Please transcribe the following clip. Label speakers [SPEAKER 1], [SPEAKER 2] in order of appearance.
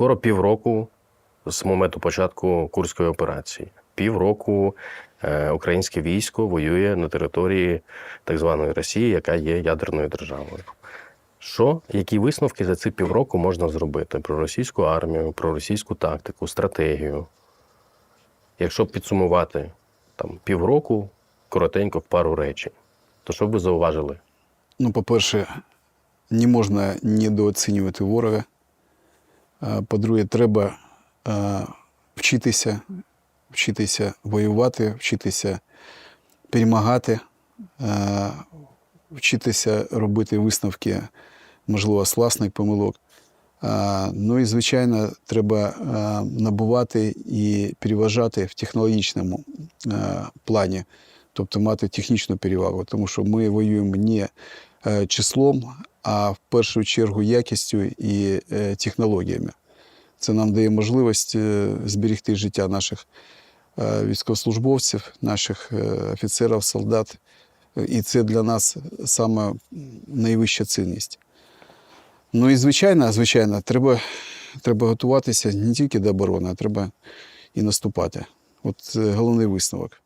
[SPEAKER 1] Скоро півроку з моменту початку Курської операції. Півроку е, українське військо воює на території так званої Росії, яка є ядерною державою. Що, які висновки за ці півроку можна зробити про російську армію, про російську тактику, стратегію? Якщо підсумувати там півроку коротенько в пару речень, то що б ви зауважили?
[SPEAKER 2] Ну, по-перше, не можна недооцінювати ворога. По-друге, треба вчитися, вчитися воювати, вчитися перемагати, вчитися робити висновки, можливо, з власних помилок. Ну і, звичайно, треба набувати і переважати в технологічному плані, тобто мати технічну перевагу, тому що ми воюємо не е, числом, а в першу чергу якістю і е, технологіями. Це нам дає можливість е, зберегти життя наших е, військовослужбовців, наших офіцерів, солдат. І це для нас саме найвища цінність. Ну і звичайно, звичайно, треба, треба готуватися не тільки до оборони, а треба і наступати. От головний висновок.